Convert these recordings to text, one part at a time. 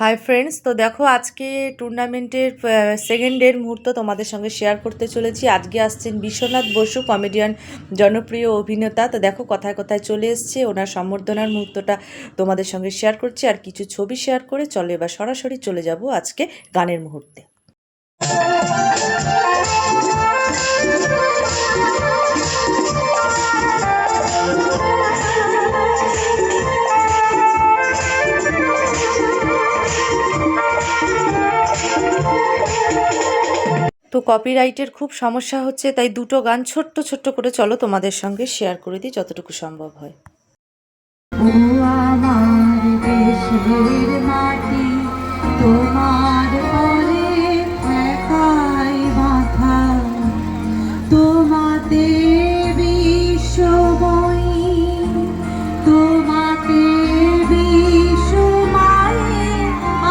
Hi friends তো দেখো আজকে টুর্নামেন্টের সেকেন্ড ডের মুহূর্ত তোমাদের সঙ্গে শেয়ার করতে চলেছি। আজকে আসছেন বিশ্বনাথ বসু কমেডিয়ান জনপ্রিয় অভিনেতা। তো দেখো কথায় কথায় চলে এসছে, ওনার সম্বর্ধনার মুহূর্তটা তোমাদের সঙ্গে শেয়ার করছি। আর কিছু ছবি শেয়ার করে চলে এবার সরাসরি চলে যাব আজকে গানের মুহূর্তে। তো কপিরাইটের খুব সমস্যা হচ্ছে, তাই দুটো গান ছোট্ট ছোট্ট করে চলো তোমাদের সঙ্গে শেয়ার করে দিই যতটুকু সম্ভব হয়। তোমাতে বিশ্বমায়ে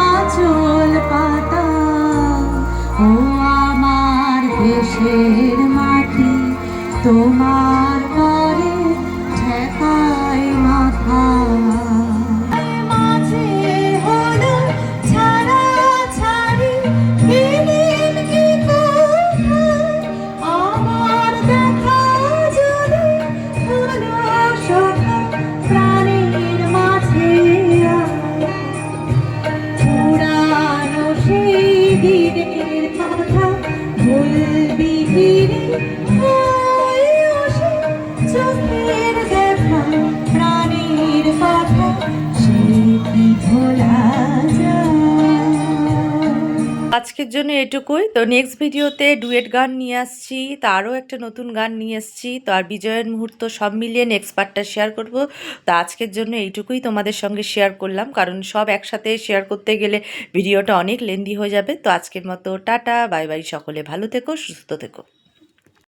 আচল পাতা। দেশের মাটি তোমার পরে ঠেকায় ভুলবি কি রে? ওই সে চোখের দেখা আজকের জন্য এটুকুই। তো নেক্সট ভিডিওতে ডুয়েট গান নিয়ে আসছি, তারও একটা নতুন গান নিয়ে আসছি তো আর বিজয়ের মুহূর্ত সব মিলিয়ে নেক্সট পার্টটা শেয়ার করব। তো আজকের জন্য এইটুকুই তোমাদের সঙ্গে শেয়ার করলাম। কারণ সব একসাথে শেয়ার করতে গেলে ভিডিওটা অনেক লেন্দি হয়ে যাবে। তো আজকের মতো টাটা, বাই বাই সকলে। ভালো থেকো, সুস্থ থেকো।